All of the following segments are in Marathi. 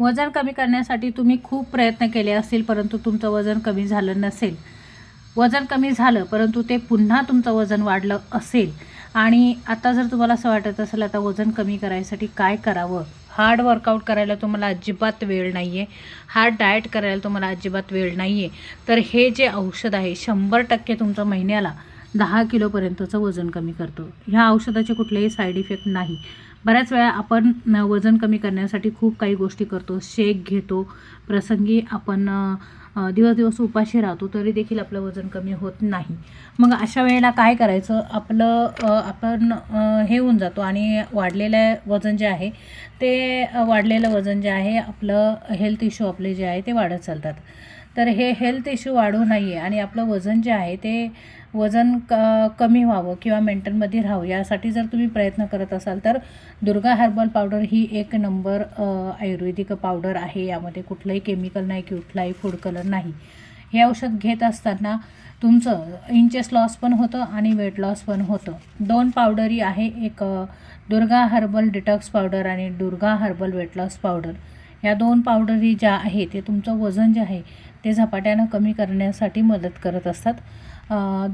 वजन कमी करण्यासाठी तुम्ही खूप प्रयत्न केले असतील परंतु तुमचं वजन कमी झालं नसेल. वजन कमी झालं परंतु ते पुन्हा तुमचं वजन वाढलं असेल. आणि आता जर तुम्हाला असं वाटत असेल आता वजन कमी करायसाठी काय करावं? हार्ड वर्कआउट करायला तुम्हाला अजिबात वेळ नाही आहे हार्ड डाएट करायला तुम्हाला अजिबात वेळ नाही आहे तर हे जे औषध आहे शंभर टक्के तुमचं महिन्याला दहा किलोपर्यंतचं वजन कमी करतो. ह्या औषधाचे कुठलेही साईड इफेक्ट नाही. बऱ्याच वेळा आपण वजन कमी करण्यासाठी खूप काही गोष्टी करतो. शेक घेतो. प्रसंगी आपण दिवस दिवस उपाशी राहतो तरी देखील आपलं वजन कमी होत नाही. मग अशा वेळेला काय करायचं? आपलं आपण हे होऊन जातो आणि वाढलेलं वजन जे आहे ते वाढलेलं वजन जे आहे आपलं हेल्थ इश्यू आपले जे आहे ते वाढत चालतात. तर हे हेल्थ इश्यू वाढू नये आणि आपलं वजन जे आहे ते वजन क कमी व्हावं किंवा मेंटेनमध्ये राहावं यासाठी जर तुम्ही प्रयत्न करत असाल तर दुर्गा हर्बल पावडर ही एक नंबर आयुर्वेदिक पावडर आहे. यामध्ये कुठलंही केमिकल नाही कुठलाही फूड कलर नाही. हे औषध घेत असताना तुमचं इंचेस लॉस पण होतं आणि वेट लॉस पण होतं. दोन पावडरी आहे. एक दुर्गा हर्बल डिटॉक्स पावडर आणि Durga herbal weight loss powder या दोन पावडरी ज्या आहे ते तुमचं वजन जे आहे ते झपाट्यानं कमी करण्यासाठी मदत करत असतात.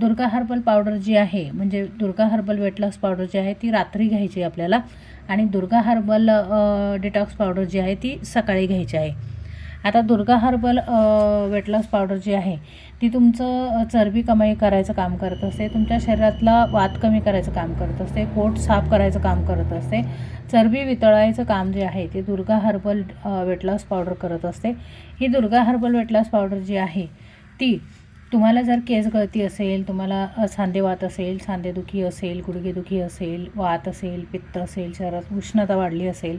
दुर्गा हर्बल पावडर जी आहे म्हणजे Durga herbal weight loss powder जी आहे ती रात्री घ्यायची आपल्याला. आणि दुर्गा हर्बल डिटॉक्स पावडर जी आहे ती सकाळी घ्यायची आहे. आता Durga herbal weight loss powder जी आहे ती तुमचं चरबी कमाई करायचं काम करत असते तुमच्या शरीरातला वात कमी करायचं काम करत असते पोट साफ करायचं काम करत असते चरबी वितळायचं काम जे आहे ते Durga herbal weight loss powder करत असते. ही Durga herbal weight loss powder जी आहे ती तुम्हाला जर केस गळती असेल तुम्हाला सांधेवात असेल सांधेदुखी असेल गुडघेदुखी असेल वात असेल पित्त असेल शरीरात उष्णता वाढली असेल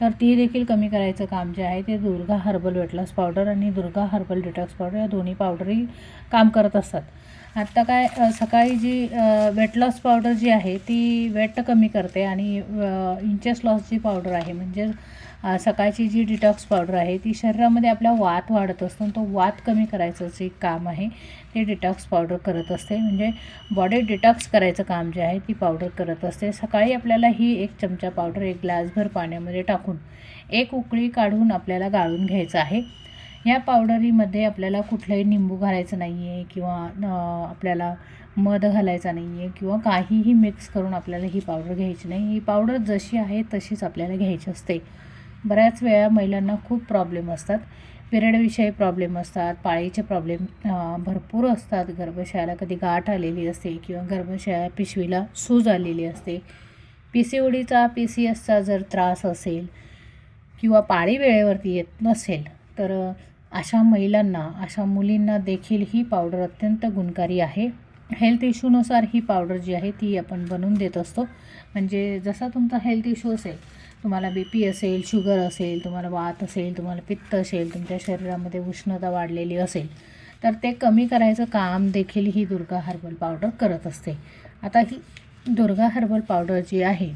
तर ती देखील कमी करायचं काम जे आहे ते दुर्गा हर्बल वेटलॉस पावडर आणि दुर्गा हर्बल डिटॉक्स पावडर या दोन्ही पावडरही काम करत असतात. आत्ता काय सकाळी जी वेट लॉस पावडर जी आहे ती वेट कमी करते आणि इंचेस लॉस जी पावडर आहे म्हणजे सकाळची जी डिटॉक्स पावडर आहे ती शरीरामध्ये आपल्या वात वाढत असतो आणि तो वात कमी करायचं जे काम आहे ते डिटॉक्स पावडर करत असते. म्हणजे बॉडी डिटॉक्स करायचं काम जे आहे ती पावडर करत असते. सकाळी आपल्याला ही एक चमचा पावडर एक ग्लासभर पाण्यामध्ये टाकून एक उकळी काढून आपल्याला गाळून घ्यायचं आहे. या पावडरीमध्ये आपल्याला कुठलंही निंबू घालायचं नाही आहे किंवा आपल्याला मध घालायचा नाही आहे किंवा काहीही मिक्स करून आपल्याला ही पावडर घ्यायची नाही. ही पावडर जशी आहे तशीच आपल्याला घ्यायची असते. बऱ्याच वेळा महिलांना खूप प्रॉब्लेम असतात. पिरियडविषयी प्रॉब्लेम असतात पाळीचे प्रॉब्लेम भरपूर असतात. गर्भाशयाला कधी गाठ आलेली असते किंवा गर्भाशया पिशवीला सूज आलेली असते. पी सी ओडीचा पी सी एसचा जर त्रास असेल किंवा पाळी वेळेवरती येत नसेल तर अशा महिलांना अशा मुलींना देखील ही पावडर अत्यंत गुणकारी आहे. हेल्थ इश्यूनुसार ही पावडर जी आहे ती आपण बनवून देत असतो. म्हणजे जसा तुमचा हेल्थ इश्यू असेल तुम्हाला बी पी असेल शुगर असेल तुम्हाला वात असेल तुम्हाला पित्त असेल तुमच्या शरीरामध्ये उष्णता वाढलेली असेल तर ते कमी करायचं काम देखील ही दुर्गा हर्बल पावडर करत असते. आता ही दुर्गा हर्बल पावडर जी आहे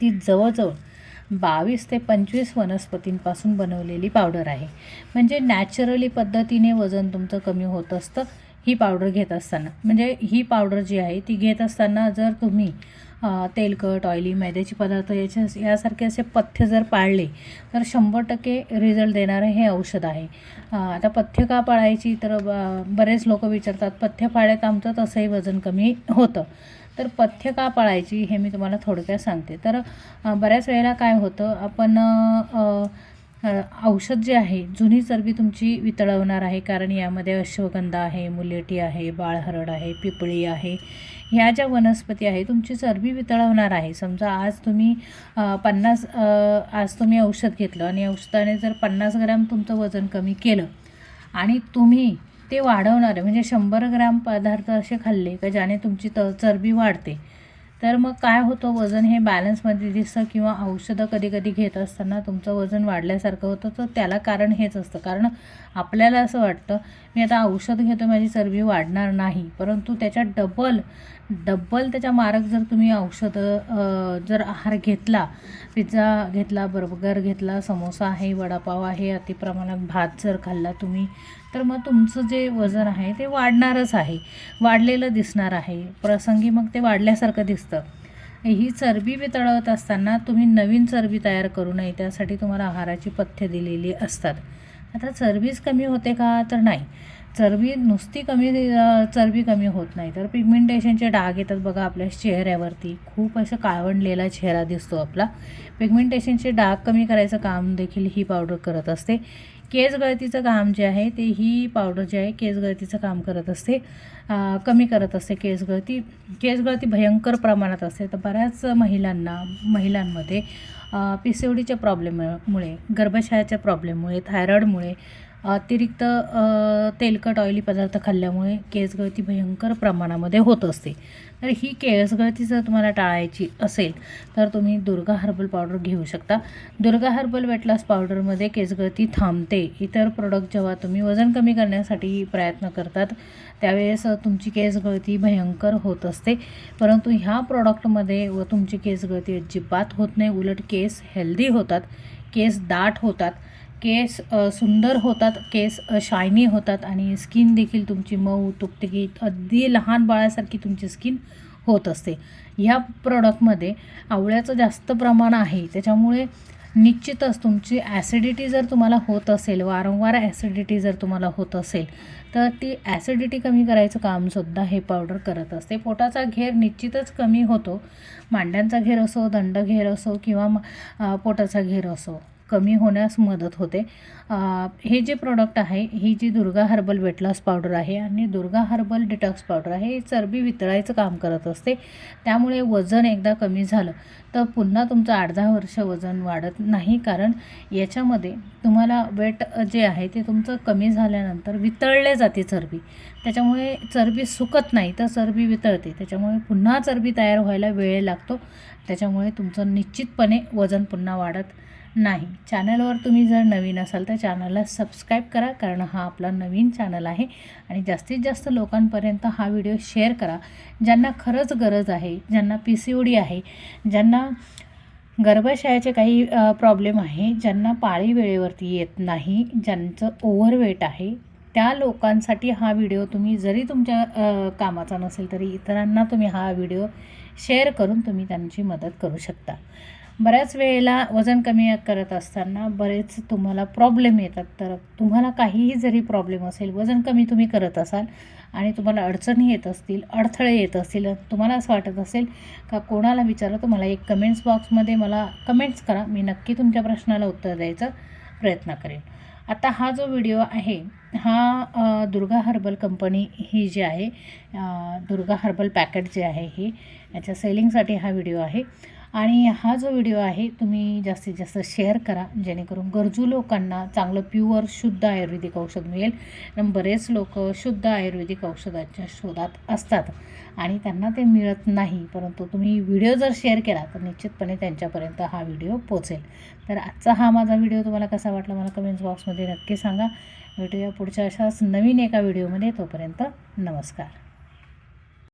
ती जवळजवळ बावीस ते पंचवीस वनस्पतींपासून बनवलेली पावडर आहे. म्हणजे नॅचरली पद्धतीने वजन तुमचं कमी होत असतं. ही पावडर घेत असताना. म्हणजे ही पावडर जी आहे ती घेत असताना जर तुम्ही तेलकट ऑइली मैद्याचे पदार्थ याच्या यासारखे असे पथ्य जर पाळले तर शंभर टक्के रिझल्ट देणारं हे औषध आहे. आता पथ्य का पाळायची? तर ब- बरेच लोक विचारतात पथ्य पाळ्यात आमचं तसंही वजन कमी होतं. तर पथ्य का पाळायची हे मी तुम्हाला थोडक्यात सांगते. तर बऱ्याच वेळेला काय होतं आपण औषध जे आहे जुनी चरबी तुमची वितळवणार आहे कारण यामध्ये अश्वगंधा आहे मुलेटी आहे बाळहरड आहे पिपळी आहे. ह्या ज्या वनस्पती आहे तुमची चरबी वितळवणार आहे. समजा आज तुम्ही पन्नास आज तुम्ही औषध घेतलं आणि औषधाने जर पन्नास ग्रॅम तुमचं वजन कमी केलं आणि तुम्ही ते वाढवणारे म्हणजे शंभर ग्रॅम पदार्थ असे खाल्ले का ज्याने तुमची त चरबी वाढते तर मग काय होतं वजन हे बॅलन्समध्ये दिसतं किंवा औषधं कधी कधी घेत असताना तुमचं वजन वाढल्यासारखं होतं. तर त्याला कारण हेच असतं. कारण आपल्याला असं वाटतं मी आता औषध घेतो माझी चरबी वाढणार नाही. परंतु त्याच्या डबल डब्बल त्याच्या मारक जर तुम्ही औषधं जर आहार घेतला पिझ्झा घेतला बर्गर घेतला समोसा आहे वडापाव आहे अतिप्रमाणात भात जर खाल्ला तुम्ही तर मग तुमचं जे वजन आहे ते वाढणारच आहे. वाढलेलं दिसणार आहे. प्रसंगी मग ते वाढल्यासारखं दिसतं. ही चरबी वितळवत असताना तुम्ही नवीन चरबी तयार करू नये त्यासाठी तुम्हाला आहाराची पथ्य दिलेली असतात. आता चरबीच कमी होते का? तर नाही. चरबी नुसती कमी चरबी कमी होत नाही. तर पिगमेंटेशनचे डाग येतात बघा आपल्या चेहऱ्यावरती. खूप असं काळवंडलेला चेहरा दिसतो आपला. पिगमेंटेशनचे डाग कमी करायचं काम देखील ही पावडर करत असते. केस गळतीचं काम जे आहे ते ही पावडर जे आहे केस गळतीचं काम करत असते. कमी करत असते केस गळती. केस गळती भयंकर प्रमाणात असते. तर बऱ्याच महिलांना महिलांमध्ये पी सी ओ डीच्या प्रॉब्लेममुळे गर्भाशयाच्या प्रॉब्लेममुळे थायरॉईडमुळे अतिरिक्त तेलकट ऑइली पदार्थ खाल्ल्यामुळे केस गळती भयंकर प्रमाणामध्ये होत असते. तर ही केस गळती जर तुम्हाला टाळायची असेल तर तुम्ही दुर्गा हर्बल पावडर घेऊ शकता. दुर्गा हर्बल वेटलास पावडरमध्ये केस गळती थांबते. इतर प्रोडक्ट जेव्हा तुम्ही वजन कमी करण्यासाठी प्रयत्न करतात त्यावेळेस तुमची केस गळती भयंकर होत असते. परंतु ह्या प्रॉडक्टमध्ये व तुमची केस गळती अजिबात होत नाही. उलट केस हेल्दी होतात केस दाट होतात. केस सुंदर होतात केस शायनी होतात आणि स्किन देखील तुमची मऊ तुकतुकीत अगदी लहान बाळासारखी तुमची स्किन होत असते. ह्या प्रॉडक्टमध्ये आवळ्याचं जास्त प्रमाण आहे. त्याच्यामुळे निश्चितच तुमची ॲसिडिटी जर तुम्हाला होत असेल वारंवार ॲसिडिटी जर तुम्हाला होत असेल तर ती ॲसिडिटी कमी करायचं कामसुद्धा हे पावडर करत असते. पोटाचा घेर निश्चितच कमी होतो. मांड्यांचा घेर असो दंडघेर असो किंवा म- पोटाचा घेर असो. कमी होण्यास मदत होते. हे जे प्रोडक्ट आहे ही जी Durga herbal weight loss powder आहे आणि दुर्गा हर्बल डिटॉक्स पावडर आहे ही चरबी वितळायचं काम करत असते. त्यामुळे वजन एकदा कमी झालं तर पुन्हा तुमचं आठ दहा वर्ष वजन वाढत नाही कारण याच्यामध्ये तुम्हाला वेट जे आहे ते तुमचं कमी झाल्यानंतर वितळले जाते चरबी. त्याच्यामुळे चरबी सुकत नाही तर चरबी वितळते. त्याच्यामुळे पुन्हा चरबी तयार व्हायला वेळ लागतो. त्याच्यामुळे तुमचं निश्चितपणे वजन पुन्हा वाढत नाही. चॅनलवर तुम्ही जर नवीन असाल तर चॅनलला सबस्क्राईब करा कारण हा आपला नवीन चॅनल आहे. आणि जास्तीत जास्त लोकांपर्यंत हा व्हिडिओ शेअर करा ज्यांना खरंच गरज आहे ज्यांना पी सी ओ डी आहे ज्यांना गर्भाशयाचे काही प्रॉब्लेम आहे ज्यांना पाळी वेळेवरती येत नाही ज्यांचं ओव्हरवेट आहे त्या लोकांसाठी हा व्हिडिओ तुम्ही जरी तुमच्या कामाचा नसेल तरी इतरांना तुम्ही हा व्हिडिओ शेअर करून तुम्ही त्यांची मदत करू शकता. बऱ्याच वेळेला वजन कमी करत असताना बरेच तुम्हाला प्रॉब्लेम येतात. तर तुम्हाला काहीही जरी प्रॉब्लेम असेल वजन कमी तुम्ही करत असाल आणि तुम्हाला अडचणी येत असतील अडथळे येत असतील तुम्हाला असं वाटत असेल का कोणाला विचारा तुम्हाला एक कमेंट्स बॉक्समध्ये मला कमेंट्स करा. मी नक्की तुमच्या प्रश्नाला उत्तर द्यायचा प्रयत्न करेन. आता हा जो व्हिडिओ आहे हा दुर्गा हर्बल कंपनी ही जी आहे दुर्गा हर्बल पॅकेट जे आहे ही याच्या सेलिंगसाठी हा व्हिडिओ आहे. आणि हा जो व्हिडिओ आहे तुम्ही जास्तीत जास्त शेअर करा जेणेकरून गरजू लोकांना चांगलं प्युअर शुद्ध आयुर्वेदिक औषध मिळेल कारण बरेच लोक शुद्ध आयुर्वेदिक औषधाच्या शोधात असतात आणि त्यांना ते मिळत नाही. परंतु तुम्ही व्हिडिओ जर शेअर केला तर निश्चितपणे त्यांच्यापर्यंत हा व्हिडिओ पोचेल तर आजचा हा माझा व्हिडिओ तुम्हाला कसा वाटला मला कमेंट्स बॉक्समध्ये नक्की सांगा. भेटूया पुढच्या अशाच नवीन एका व्हिडिओमध्ये तोपर्यंत नमस्कार.